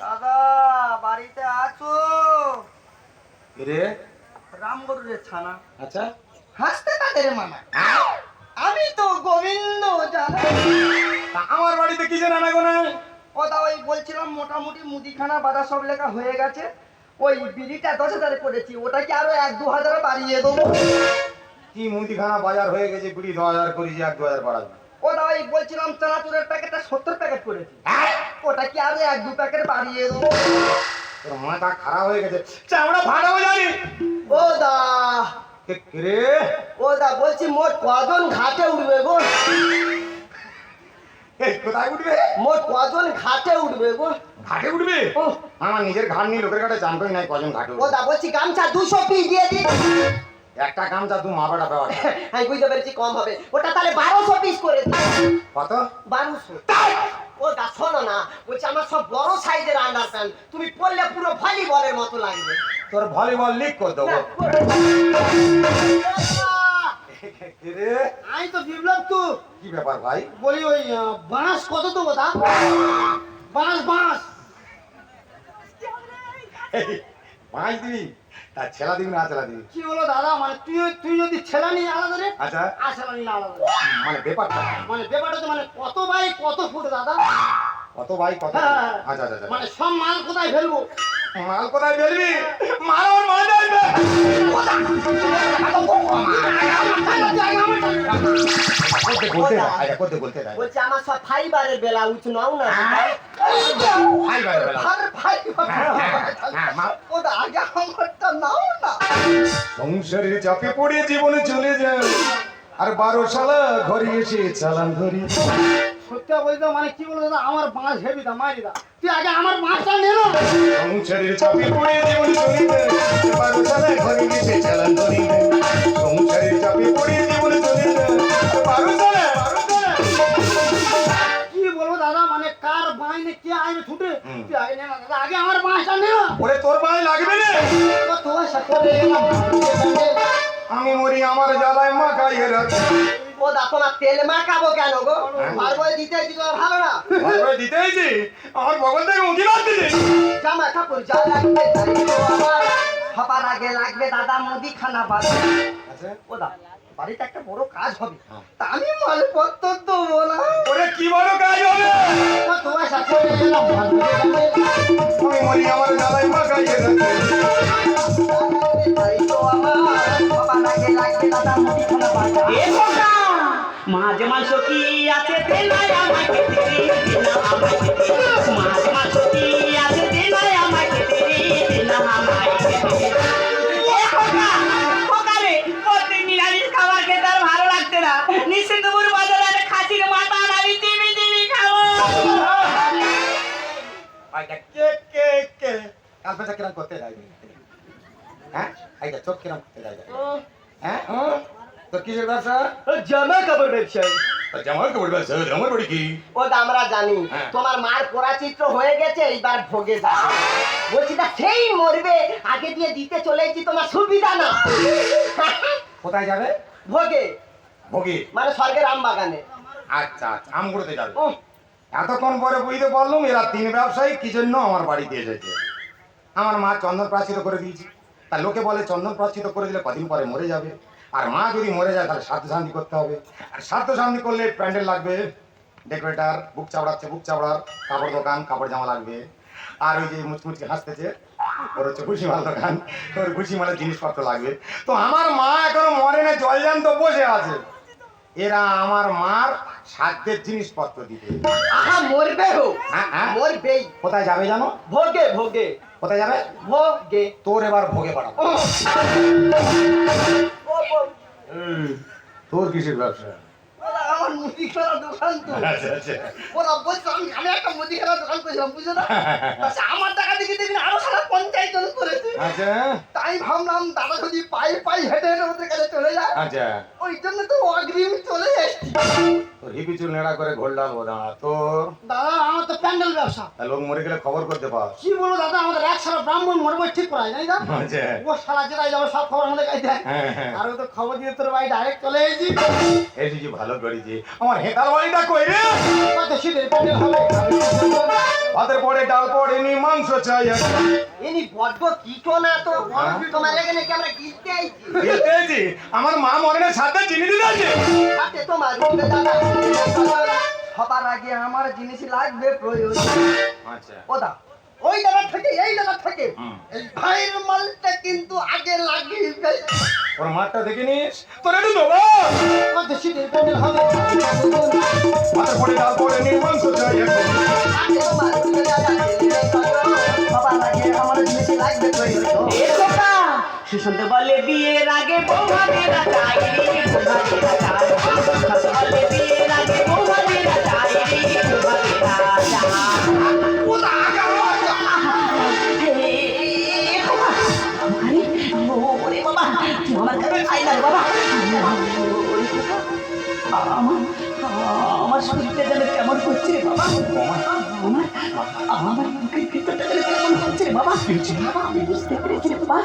দাদা বাড়িতে আছো? রে? ছানা। আচ্ছা। হাসতে তাদের মানা। আমি তো গোবিন্দ জানা। আমার বাড়িতে কি জানা না গোনা কথা ওই বলছিলাম মোটামুটি মুদিখানা বাজার সব লেখা হয়ে গেছে। ওই বিড়িটা দশ হাজারে করেছি ওটা কি আরও এক দু হাজারে বাড়িয়ে দেবো। কি মুদিখানা বাজার হয়ে গেছে বিড়ি দু হাজার করি যে এক দু হাজার বাড়াবি। ওই বলছিলাম চানাচুরের প্যাকেটটা সত্তর প্যাকেট করেছি। ওটা কি আরও এক দু প্যাকেট বাড়িয়ে দেবো? তোর মাথা খারাপ হয়ে গেছে। চামড়া ফাটাবো জানি ও দা। কে রে? ও দা বলছি মোট কজন ঘাটে উঠবে গো? কোথায় উঠবে? মোট কজন ঘাটে উঠবে গো? ঘাটে উঠবে? ও, আমার নিজের ঘাট নিয়ে লোকের ঘাটে চান করি নাই কজন ঘাটে ও দা বলছি গামছা দুশো পিস দিয়ে দিন। একটা গামছা দু মা বেটা পাওয়া আমি বুঝতে পেরেছি কম হবে। ওটা তাহলে বারোশো পিস করে কত? বারোশো। ও দা শোনো না। বলছি আমার সব বড় সাইজের আন্ডার প্যান্ট তুমি পরলে পুরো ভলিবলের মতো লাগবে। তোর ভলিবল লিক করে দেবো। আমি তো বিপ্লব তো। কি ব্যাপার ভাই? বলি ওই বাঁশ কত দেবো দা? বাঁশ বাঁশ। মাছ দিবি? তা ছেলা দিবি না ছেলা দিবি? কি হলো দাদা? মানে তুই তুই যদি ছেলা নিয়ে আলাদা রে আচ্ছা। আর ছেলা নিয়ে আলাদা মানে ব্যাপারটা মানে ব্যাপারটা তো মানে কত ভাই কত ফুট দাদা? কত ভাই কত হ্যাঁ। আচ্ছা আচ্ছা আচ্ছা। মানে সব মাল কোথায় ফেলব? মাল কোথায় ফেলবি? মাল আমার মাল আসবে। বলতে আচ্ছা করতে বলতে দেয় বলছে আমার সব ফাইবারের বেলা উঁচু নাও না ফাইবারের বেলা। হ্যাঁ, হ্যাঁ, দা আগে আমারটা নাও না। সংসারের চাপে পড়ে জীবনে চলে যায়। আর বারো সালা ঘরে এসে চালান ধরি। সত্যি বলতে মানে কি আমার বাঁশ হেবি দা মারি দা। তুই আগে আমার বাঁশটা নে না। সংসারের চাপে পড়ে জীবনে চলে যায়। বারো সালা ঘরে এসে চালান ধরি। কার বাইনে কে আইনে ছুটে? তুই আগে নে না আগে আমার বাঁশটা নে না ওরে তোর পায়ে লাগবে রে। ও তোমার সাথে আমি মরি আমার জ্বালায় মা গায়ে রাখি ও দা তোমার তেল মাখাবো কেন গো? হ্যাঁ। পারব দিতে দিতে ভালো না? ভালো দিতেইছি আমার বগল থেকে উঁকি মারতেছি জামা কাপড় যা লাগবে তাই তো আমার হবার আগে লাগবে দাদা মুদি খানা বাজে আচ্ছা। ও দা বাড়িতে একটা বড় কাজ হবে। হ্যাঁ। তা আমি মালপত্র দেবো না। ওরে কি বড় কাজ হবে? তোমার সাথে আমার মা মাংস কি আছে আমাকে কে কে কে কিরম করতে যাই হ্যাঁ? আইটা চোখ কিরম করতে যাই হ্যাঁ? হুম? তোর কিসের ব্যবসা? জামা কাপড় ব্যবসায়ী। জামার কাপড় ব্যবসা আমার বাড়ি কি? ও তো আমরা জানি। হ্যাঁ। তোমার মার পরাচিত্র হয়ে গেছে এইবার ভোগে যাবে বলছি তা সেই মরবে। আগে দিয়ে দিতে চলেছি তোমার সুবিধা না। কোথায় যাবে? ভোগে। ভোগে? মানে স্বর্গের আম বাগানে আচ্ছা আচ্ছা আমগুলোতে যাবে। এতক্ষণ পরে বুঝতে পারলাম এরা তিন ব্যবসায়ী, কি জন্য আমার বাড়িতে এসেছে? আমার মা চন্দন প্রাচিত করে দিয়েছি। তা লোকে বলে চন্দন প্রাচিত করে দিলে কদিন পরে মরে যাবে। আর মা যদি মরে যায়, তাহলে সাধ্য শান্তি করতে হবে। আর সাধ্য শান্তি করলে প্যান্ডেল লাগবে, ডেকোরেটার, বুক চাপড়াচ্ছে বুক চাপড়ার কাপড় দোকান, কাপড় জামা লাগবে। আর ওই যে মুচমুচকে হাসতেছে, ওর হচ্ছে খুশি মাল দোকান, ওর খুশি মালের জিনিসপত্র লাগবে। তো আমার মা এখনও মরে না জলজান্ত বসে আছে। এরা আমার মার সাধ্যের জিনিসপত্র দিবে। আহা মরবে হো হ্যাঁ, হ্যাঁ। মরবেই কোথায় যাবে জানো? ভোগে ভোগে। কোথায় যাবে? ভোগে। তোর এবার ভোগে পাঠাবো তোর কিসের ব্যবসা? আমার মুদিখানা দোকান তো। আচ্ছা আচ্ছা। ওরা বলছে আমি আমি একটা মুদিখানা দোকান করেছিলাম বুঝছ না আচ্ছা, আমার টাকা দেখে দেখি আরও সারা পঞ্চায়েত জন করেছে। আচ্ছা তাই ভাবলাম দাদা যদি পায়ে পায়ে হেঁটে হেঁটে ওদের কাছে চলে যায় আচ্ছা। ওই জন্য তো অগ্রিম চলে এসছি। হিপি চুল নেড়া করে ঘোরলাম ও দাঁড়া তোর দাদা তো প্যান্ডেল ব্যবসা। লোক মরে গেলে খবর করতে কি বলব দাদা আমাদের এক সারা ব্রাহ্মণ মরবো ঠিক করায় আচ্ছা। ও সারা জেলায় যাব সব খবর আমাদের কাছে দেয়। হ্যাঁ হ্যাঁ। আর ও তো খবর দিয়ে তোর ডাইরেক্ট চলে এসেছি। এসেছি ভালো করেছি। আমার হেতাল বাড়িটা কই রে? কত শীতের প্যান্ডেল হবে ভাতের পরে ডাল নি মাংস চাই ইনি বড্ড তো তোমার এখানে কি আমরা গিলতে আইছি আমার মা মরে না সাথে চিনি দিতে আছে। তোমার দাদা। সবার আগে আমার জিনিস লাগবে প্রয়োজন। আচ্ছা। ওদা ওই দাদা থেকে এই দাদা থেকে। এই ভাইয়ের মালটা কিন্তু আগে লাগিয়ে ফেল। ওর মাঠটা দেখে নিস। তোর একটু দেবো কত শীতের প্যান্ডেল হবে। পরে ডাল চাই লাগবে বলে বিয়ের আগে বৌমাদেরা চাই চাই বলে করছে রে বাবা আমার আমার বুকের ভিতরটা কেমন হচ্ছে রে বাবা বাবা আমি বুঝতে পেরেছি বাবা